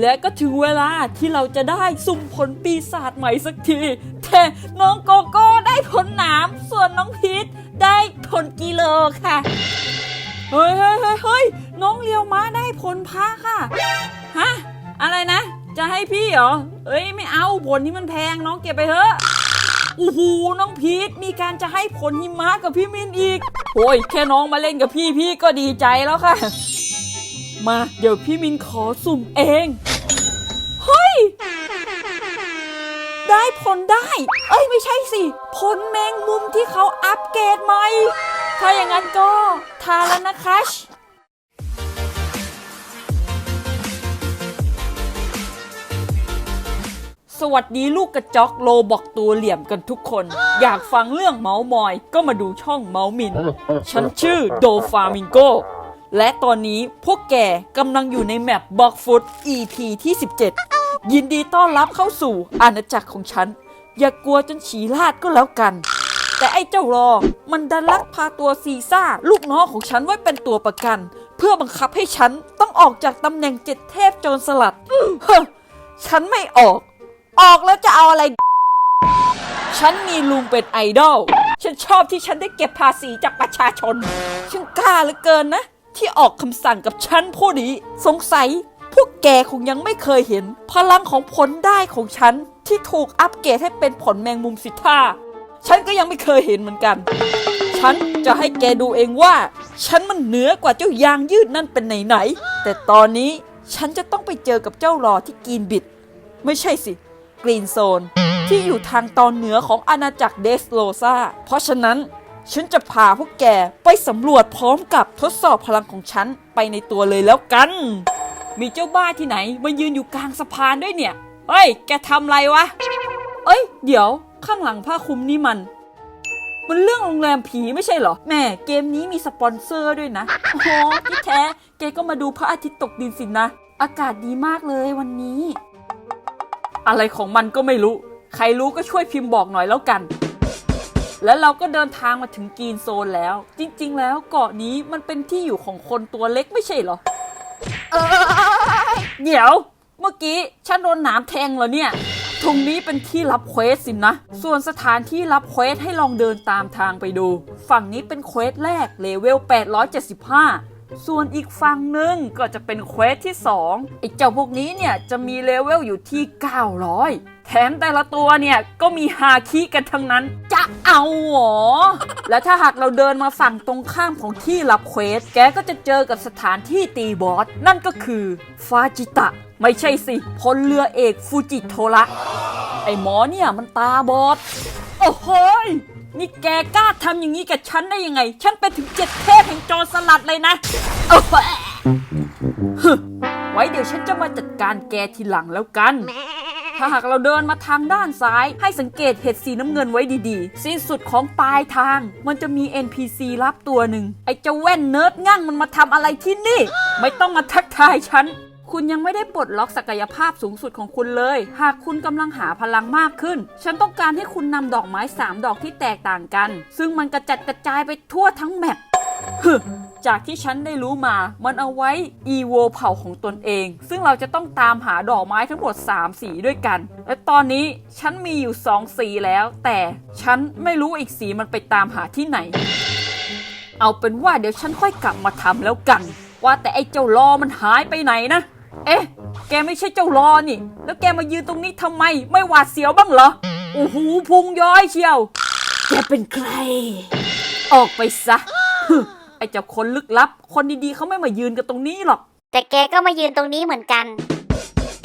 และก็ถึงเวลาที่เราจะได้สุ่มผลปีศาจใหม่สักที แต่น้องโกโก้ได้ผลหนาม ส่วนน้องพีทได้ผลกิโลค่ะเฮ้ยเฮ้ยเฮ้ยเฮ้ยน้องเลียวม้าได้ผลพระค่ะ ฮะ อะไรนะ จะให้พี่เหรอ เอ้ยไม่เอาผลที่มันแพงน้องเก็บไปเถอะโอ้โหน้องพีทมีการจะให้ผลหิมะกับพี่มินอีก โอ้ยแค่น้องมาเล่นกับพี่พี่ก็ดีใจแล้วค่ะ มา เดี๋ยวพี่มินขอสุ่มเอง เฮ้ย ได้ผลได้ เอ้ยไม่ใช่สิผลแมงมุมที่เขาอัปเกรดใหม่ ถ้าอย่างนั้นก็ทาแล้วนะคะสวัสดีลูกกระจอกโลบอกตัวเหลี่ยมกันทุกคน อยากฟังเรื่องเมาส์มอย ก็มาดูช่องเมาส์มิน ฉันชื่อโดฟามิงโก และตอนนี้พวกแกกำลังอยู่ในแมปบอกฟุต EP ที่ 17 ยินดีต้อนรับเข้าสู่อาณาจักรของฉัน อย่ากลัวจนฉีลาดก็แล้วกัน แต่ไอ้เจ้ารอ มันดันลักพาตัวซีซ่า ลูกน้องของฉันไว้เป็นตัวประกัน เพื่อบังคับให้ฉันต้องออกจากตำแหน่งเจ็ดเทพโจรสลัดเฮ้ฉันไม่ออก ออกแล้วจะเอาอะไร ฉันมีลุงเป็นไอดอล ฉันชอบที่ฉันได้เก็บภาษีจากประชาชน ฉันกล้าเหลือเกินนะ ที่ออกคำสั่งกับฉันผู้นี้ สงสัย พวกแกคงยังไม่เคยเห็น พลังของผลได้ของฉัน ที่ถูกอัปเกรดให้เป็นผลแมงมุมสิท่าฉันก็ยังไม่เคยเห็นเหมือนกัน ฉันจะให้แกดูเองว่า ฉันมันเหนือกว่าเจ้ายางยืดนั่นเป็นไหนๆแต่ตอนนี้ฉันจะต้องไปเจอกับเจ้ารอที่กรีนบิด ไม่ใช่สิ กรีนโซน ที่อยู่ทางตอนเหนือของอาณาจักรเดสโลซาเพราะฉะนั้น ฉันจะพาพวกแกไปสำรวจพร้อมกับทดสอบพลังของฉันไปในตัวเลยแล้วกัน มีเจ้าบ้าที่ไหนมายืนอยู่กลางสะพานด้วยเนี่ย เฮ้ย แกทำไรวะ เอ้ย เดี๋ยวข้างหลังผ้าคลุมนี่มัน มันเรื่องโรงแรมผีไม่ใช่เหรอ แม่เกมนี้มีสปอนเซอร์ด้วยนะ โอ้โหที่แท้ แกก็มาดูพระอาทิตย์ตกดินสินะ อากาศดีมากเลยวันนี้ อะไรของมันก็ไม่รู้ ใครรู้ก็ช่วยพิมพ์บอกหน่อยแล้วกัน แล้วเราก็เดินทางมาถึงกรีนโซนแล้ว จริง ๆ แล้วเกาะนี้มันเป็นที่อยู่ของคนตัวเล็กไม่ใช่เหรอเอยเดี๋ยว เมื่อกี้ฉันโดนหนามแทงเหรอเนี่ยตรงนี้เป็นที่รับเควสสินะ ส่วนสถานที่รับเควสให้ลองเดินตามทางไปดู ฝั่งนี้เป็นเควสแรกเลเวล875 ส่วนอีกฝั่งหนึ่งก็จะเป็นเควสที่2ไอ้เจ้าพวกนี้เนี่ยจะมีเลเวลอยู่ที่ 900 แถมแต่ละตัวเนี่ยก็มีฮาคิกันทั้งนั้น จะเอาหรอ และถ้าหากเราเดินมาฝั่งตรงข้ามของที่รับเควส แกก็จะเจอกับสถานที่ตีบอส นั่นก็คือฟาจิตะ ไม่ใช่สิพลเรือเอกฟูจิโทระ ไอ้หมอเนี่ยมันตาบอด โอ้โหย นี่แกกล้าทำอย่างนี้กับฉันได้ยังไง ฉันเป็นถึงเจ็ดเทพแห่งโจรสลัดเลยนะโอ้โหฮึไว้เดี๋ยวฉันจะมาจัดการแกทีหลังแล้วกัน ถ้าหากเราเดินมาทางด้านซ้าย ให้สังเกตเห็ดสีน้ำเงินไว้ดีๆ สิ้นสุดของปลายทาง มันจะมี NPC รับตัวหนึ่ง ไอ้เจ้าแว่นเนิร์ดงั่งมันมาทำอะไรที่นี่ ไม่ต้องมาทักทายฉัน คุณยังไม่ได้ปลดล็อกศักยภาพสูงสุดของคุณเลย หากคุณกำลังหาพลังมากขึ้น ฉันต้องการให้คุณนำดอกไม้ 3 ดอกที่แตกต่างกัน ซึ่งมันกระจัดกระจายไปทั่วทั้งแมปฮึจากที่ฉันได้รู้มา มันเอาไว้ EVO เผ่าของตนเอง ซึ่งเราจะต้องตามหาดอกไม้ทั้งหมด 3 สีด้วยกัน และตอนนี้ฉันมีอยู่ 2 สีแล้ว แต่ฉันไม่รู้อีกสีมันไปตามหาที่ไหน เอาเป็นว่าเดี๋ยวฉันค่อยกลับมาทำแล้วกัน ว่าแต่ไอ้เจ้ารอมันหายไปไหนนะ เอ๊ะ แกไม่ใช่เจ้ารอนี่ แล้วแกมายืนตรงนี้ทำไม ไม่หวาดเสียวบ้างเหรอ โอ้โหพุงย้อยเชียว แกเป็นใคร ออกไปซะฮึไอ้เจ้าคนลึกลับ คนดีๆเขาไม่มายืนกันตรงนี้หรอก แต่แกก็มายืนตรงนี้เหมือนกัน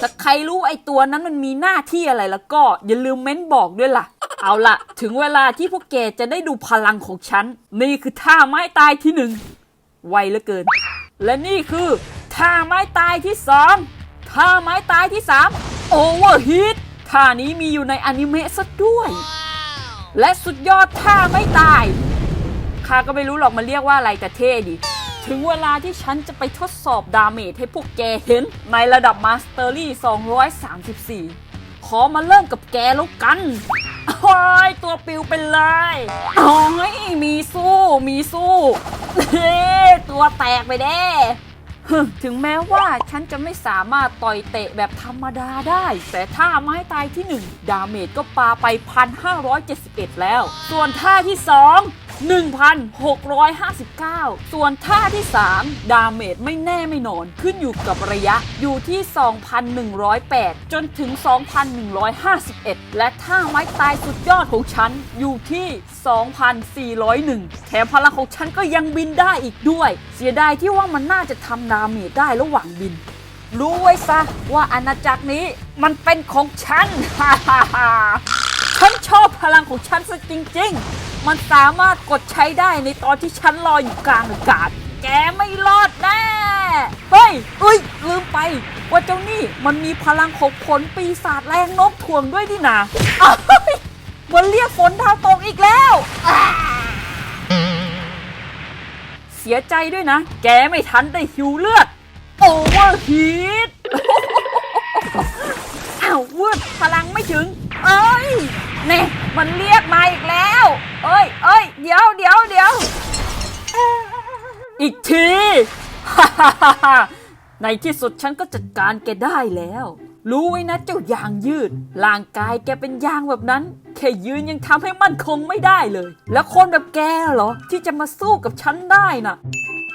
ถ้าใครรู้ไอ้ตัวนั้นมันมีหน้าที่อะไรแล้วก็อย่าลืมเม้นบอกด้วยล่ะ เอาล่ะ ถึงเวลาที่พวกแกจะได้ดูพลังของฉัน นี่คือท่าไม้ตายที่หนึ่ง ไวเหลือเกิน และนี่คือ ท่าไม้ตายที่สองท่าไม้ตายที่สามโอเวอร์ฮีทท่านี้มีอยู่ในอนิเมะซะด้วย และสุดยอดท่าไม่ตายข้าก็ไม่รู้หรอกมันเรียกว่าอะไรแต่เท่ดี ถึงเวลาที่ฉันจะไปทดสอบดาเมจให้พวกแกเห็น ในระดับมาสเตอรี่ 234 ขอมาเริ่มกับแกแล้วกันโอ้ยตัวปิวไปเลยโอ้ยมีสู้ มีสู้เฮ้ตัวแตกไปแด้ฮึ ถึงแม้ว่าฉันจะไม่สามารถต่อยเตะแบบธรรมดาได้ แต่ท่าไม้ตายที่ 1 ดาเมจก็ปาไป 1,571 แล้ว ส่วนท่าที่ 2 1,659 ส่วนท่าที่ 3 ดาเมจไม่แน่ไม่นอน ขึ้นอยู่กับระยะอยู่ที่ 2,108 จนถึง 2,151 และท่าไม้ตายสุดยอดของฉัน อยู่ที่ 2,401 แถมพลังของฉันก็ยังบินได้อีกด้วย เสียดายที่ว่ามันน่าจะทำดาเมจได้ระหว่างบิน รู้ไว้ซะว่าอาณาจักรนี้มันเป็นของฉันฮ่าฮ่าฮ่าฉันชอบพลังของฉันซะจริง ๆ มันสามารถกดใช้ได้ในตอนที่ฉันลอยอยู่กลางอากาศ แกไม่รอดแน่เฮ้ยเอ้ยลืมไป ว่าเจ้านี่มันมีพลังของผลปีศาจแรงโน้มถ่วงด้วยนี่นาอ้ยมันเรียกฝนดาวตกอีกแล้ว เสียใจด้วยนะ แกไม่ทันได้หิวเลือด โอเวอร์ฮีทอ้าววืดพลังไม่ถึง เอ้ยเน่มันเรียกมาอีกแล้ว เอ้ยเอ้ยเดี๋ยวเดี๋ยวเดี๋ยว อีกที ในที่สุดฉันก็จัดการแกได้แล้ว รู้ไว้นะเจ้ายางยืด ร่างกายแกเป็นยางแบบนั้น แค่ยืนยังทำให้มั่นคงไม่ได้เลย แล้วคนแบบแกเหรอ ที่จะมาสู้กับฉันได้น่ะ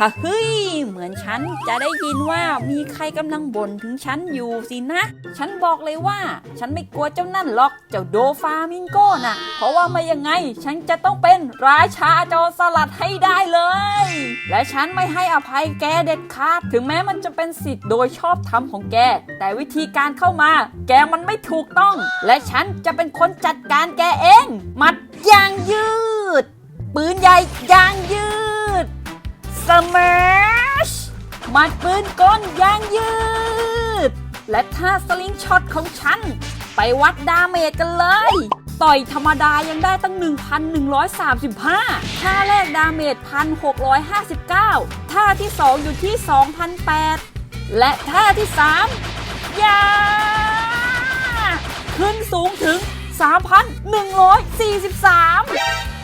ฮะเฮ้ย เหมือนฉันจะได้ยินว่ามีใครกำลังบ่นถึงฉันอยู่สินะ ฉันบอกเลยว่า ฉันไม่กลัวเจ้านั่นหรอก เจ้าโดฟามิงโก้น่ะ เพราะว่าไม่ยังไง ฉันจะต้องเป็นราชาจรสลัดให้ได้เลย และฉันไม่ให้อภัยแกเด็ดขาด ถึงแม้มันจะเป็นสิทธิ์โดยชอบธรรมของแก แต่วิธีการเข้ามา แกมันไม่ถูกต้อง และฉันจะเป็นคนจัดการแกเอง มัดยางยืด ปืนใหญ่ยางยืด สมาชมัดปืนก้นยางยืด และท่าสลิงช็อตของฉัน ไปวัดดาเมจกันเลย ต่อยธรรมดายังได้ตั้ง 1,135 ท่าแรกดาเมจ 1,659 ท่าที่ 2 อยู่ที่ 2,008 และท่าที่ 3 ยา ขึ้นสูงถึง 3,143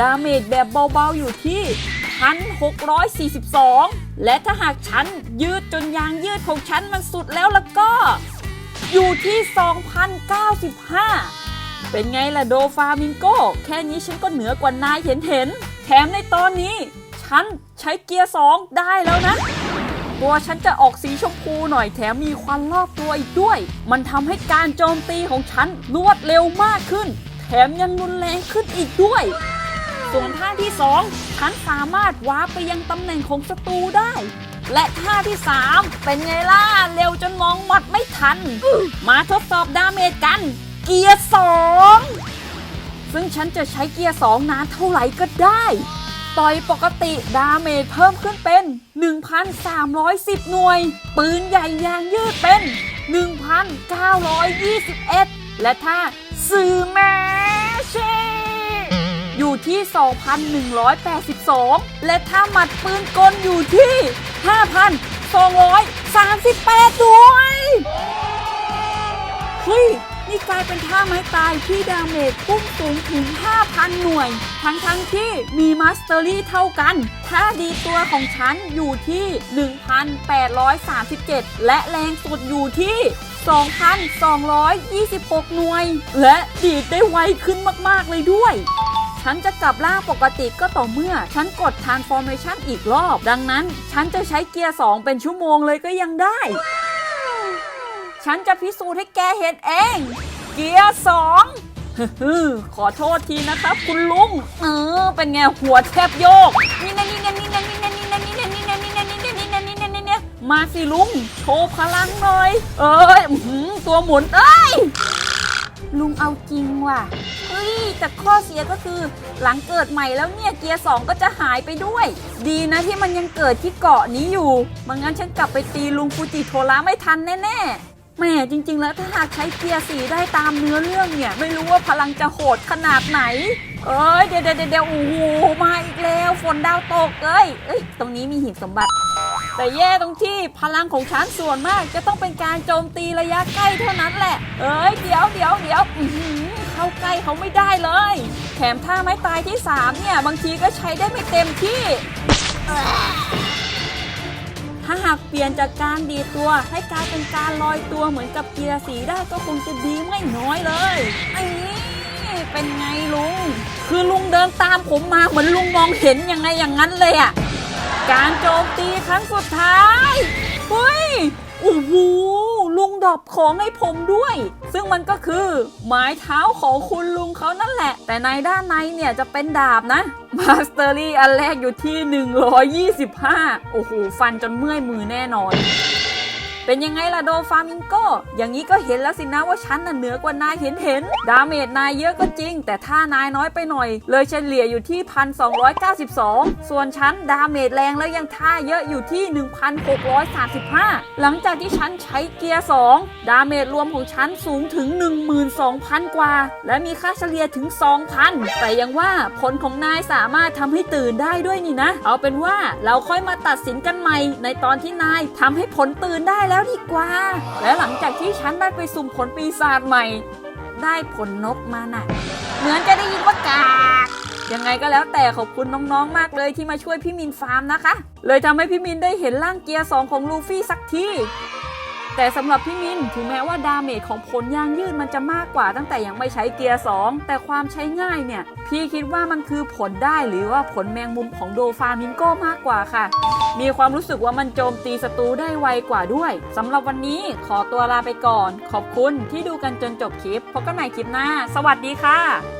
ดาเมจแบบเบาๆอยู่ที่1,642และถ้าหากฉันยืดจนยางยืดของฉันมันสุดแล้วแล้วก็ อยู่ที่ 2,095 เป็นไงล่ะโดฟามิงโก แค่นี้ฉันก็เหนือกว่านายเห็นเห็น แถมในตอนนี้ ฉันใช้เกียร์2ได้แล้วนะ ตัวฉันจะออกสีชมพูหน่อยแถมมีควันรอบตัวอีกด้วย มันทำให้การโจมตีของฉันรวดเร็วมากขึ้น แถมยังรุนแรงขึ้นอีกด้วย ส่วนท่าที่2ฉันสามารถวาร์ปไปยังตำแหน่งของศัตรูได้ และท่าที่ 3 เป็นไงล่ะ เร็วจนมองหมัดไม่ทัน มาทดสอบดาเมจกัน เกียร์ 2 ซึ่งฉันจะใช้เกียร์ 2 นานเท่าไหร่ก็ได้ ต่อยปกติดาเมจเพิ่มขึ้นเป็น 1,310 หน่วย ปืนใหญ่ยางยืดเป็น 1,921 และถ้าซื้อแมช อยู่ที่ 2,182 และถ้าหมัดปืนกลอยู่ที่ 5,238 ด้วย เฮ้ย นี่กลายเป็นท่าไม้ตายที่ดาเมจพุ่งสูงถึง 5,000 หน่วย ทั้งทั้งๆที่มีมาสเตอรี่เท่ากันท่าดีตัวของฉันอยู่ที่ 1,837 และแรงสุดอยู่ที่2,226 หน่วย และดีดได้ไวขึ้นมาก ๆ เลยด้วย ฉันจะกลับร่างปกติก็ต่อเมื่อ ฉันกด transformation อีกรอบ ดังนั้น ฉันจะใช้เกียร์ 2 เป็นชั่วโมงเลยก็ยังได้ ฉันจะพิสูจน์ให้แกเห็นเอง เกียร์สองขอโทษทีนะครับ คุณลุง เออ เป็นไงหัวแทบโยก นี่นะนี่นะนี่นะนี่นะนี่นะนี่นะนี่นะนี่นะนี่นะนี่นะนี่นะนี่นะมาสิลุง โชว์พลังหน่อย เอ้ยอื้อหือตัวหมุนเอ้ย ลุงเอาจริงว่ะ ฮ้ยแต่ข้อเสียก็คือหลังเกิดใหม่แล้วเนี่ยเกียร์สองก็จะหายไปด้วย ดีนะที่มันยังเกิดที่เกาะนี้อยู่ม่งั้นฉันกลับไปตีลุงฟูจิโทระไม่ทันแน่ๆแหม่จริง ๆ แล้วถ้าหากใช้เกียร์สีได้ตามเนื้อเรื่องเนี่ย ไม่รู้ว่าพลังจะโหดขนาดไหน เอ้ยเดี๋ยวเดี๋ยวเดี๋ยวโอ้โหมาอีกแล้วฝนดาวตกเอ้ยเอ้ยตรงนี้มีหีบสมบัติ แต่แย่ตรงที่พลังของฉันส่วนมาก จะต้องเป็นการโจมตีระยะใกล้เท่านั้นแหละ เอ้ยเดี๋ยวเดี๋ยวเดี๋ยว เข้าใกล้เขาไม่ได้เลย แถมท่าไม้ตายที่ 3 เนี่ย บางทีก็ใช้ได้ไม่เต็มที่ ถ้าหากเปลี่ยนจากการดีตัวให้กลายเป็นการลอยตัวเหมือนกับเกียร์สีได้ก็คงจะดีไม่น้อยเลยไอ้นี่เป็นไงลุง คือลุงเดินตามผมมาเหมือนลุงมองเห็นยังไงอย่างนั้นเลยอะการโจมตีครั้งสุดท้ายเฮ้ยโอ้โห ลุงดอบของให้ผมด้วย ซึ่งมันก็คือไม้เท้าของคุณลุงเขานั่นแหละ แต่ในด้านในเนี่ยจะเป็นดาบนะมาสเตอรี่อันแรกอยู่ที่ 125 โอ้โห ฟันจนเมื่อยมือแน่นอน เป็นยังไงล่ะโดฟามิงโก อย่างนี้ก็เห็นแล้วสินะว่าฉันน่ะเหนือกว่านายเห็นเห็น ดาเมจนายเยอะก็จริง แต่ถ้านายน้อยไปหน่อย เลยเฉลี่ยอยู่ที่ 1,292 ส่วนฉันดาเมจแรงแล้วยังท่าเยอะอยู่ที่ 1,635 หลังจากที่ฉันใช้เกียร์ 2 ดาเมจรวมของฉันสูงถึง 12,000 กว่า และมีค่าเฉลี่ยถึง 2,000 แต่ยังว่าผลของนายสามารถทำให้ตื่นได้ด้วยนี่นะ เอาเป็นว่าเราค่อยมาตัดสินกันใหม่ในตอนที่นายทำให้ผลตื่นได้แล้วดีกว่า และหลังจากที่ฉันได้ไปสุ่มผลปีศาจใหม่ ได้ผลนกมาน่ะ เหมือนจะได้ยินว่ากากยังไงก็แล้วแต่ขอบคุณน้องๆมากเลยที่มาช่วยพี่มินฟาร์มนะคะ เลยทำให้พี่มินได้เห็นร่างเกียร์สองของลูฟี่สักที แต่สำหรับพี่มินถึงแม้ว่าดาเมจของผลยางยืดมันจะมากกว่าตั้งแต่ยังไม่ใช้เกียร์ 2 แต่ความใช้ง่ายเนี่ย พี่คิดว่ามันคือผลได้หรือว่าผลแมงมุมของโดฟามิงโกมากกว่าค่ะ มีความรู้สึกว่ามันโจมตีศัตรูได้ไวกว่าด้วยสำหรับวันนี้ขอตัวลาไปก่อน ขอบคุณที่ดูกันจนจบคลิปพบกันใหม่คลิปหน้า สวัสดีค่ะ